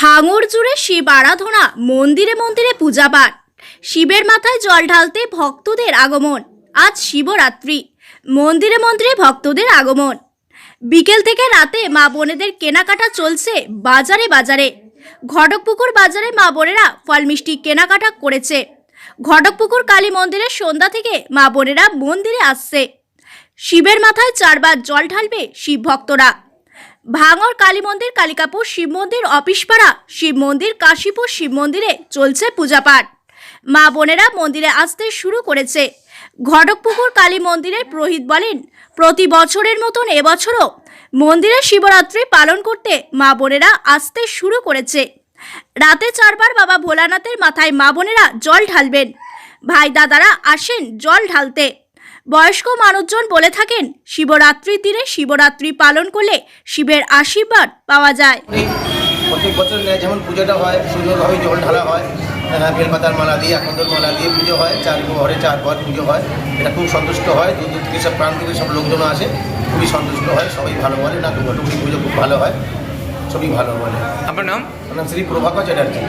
ভাঙড় জুড়ে শিব আরাধনা, মন্দিরে মন্দিরে পূজা পাঠ। শিবের মাথায় জল ঢালতে ভক্তদের আগমন। আজ শিবরাত্রি। মন্দিরে মন্দিরে ভক্তদের আগমন। বিকেল থেকে রাতে মা বোনেদের কেনাকাটা চলছে বাজারে বাজারে। ঘটকপুকুর বাজারে মা বোনেরা ফল মিষ্টি কেনাকাটা করেছে। ঘটকপুকুর কালী মন্দিরের সন্ধ্যা থেকে মা বোনেরা মন্দিরে আসছে। শিবের মাথায় চারবার জল ঢালবে শিব ভক্তরা। ভাঙর কালী মন্দির, কালিকাপুর শিব মন্দির, অফিসপাড়া শিব মন্দির, কাশীপুর শিব মন্দিরে চলছে পূজাপাঠ। মা বোনেরা মন্দিরে আসতে শুরু করেছে। ঘটকপুকুর কালী মন্দিরের পুরোহিত বলেন, প্রতি বছরের মতন এবছরও মন্দিরে শিবরাত্রি পালন করতে মা বোনেরা আসতে শুরু করেছে। রাতে চারবার বাবা ভোলানাথের মাথায় মা বোনেরা জল ঢালবেন। ভাই দাদারা আসেন জল ঢালতে। বয়স্ক মানুষজন বলে থাকেন শিবরাত্রির দিনে শিবরাত্রি পালন করলে শিবের আশীর্বাদ পাওয়া যায়। প্রত্যেক বছর যেমন পুজোটা হয় সুন্দরভাবে জল ঢালা হয় বেলপাতার মালা দিয়ে আকন্দর মালা দিয়ে পুজো হয় চার ঘরে চারবার পুজো হয়। এটা খুব সন্তুষ্ট হয় দূর দূর থেকে সব প্রাণ থেকে সব লোকজন আসে খুবই সন্তুষ্ট হয় সবাই ভালো বলে না ঘটকুটি পুজো খুব ভালো হয় সবই ভালো বলে। আপনার নাম? আমার নাম শ্রী প্রভাকর চ্যাটার্জি।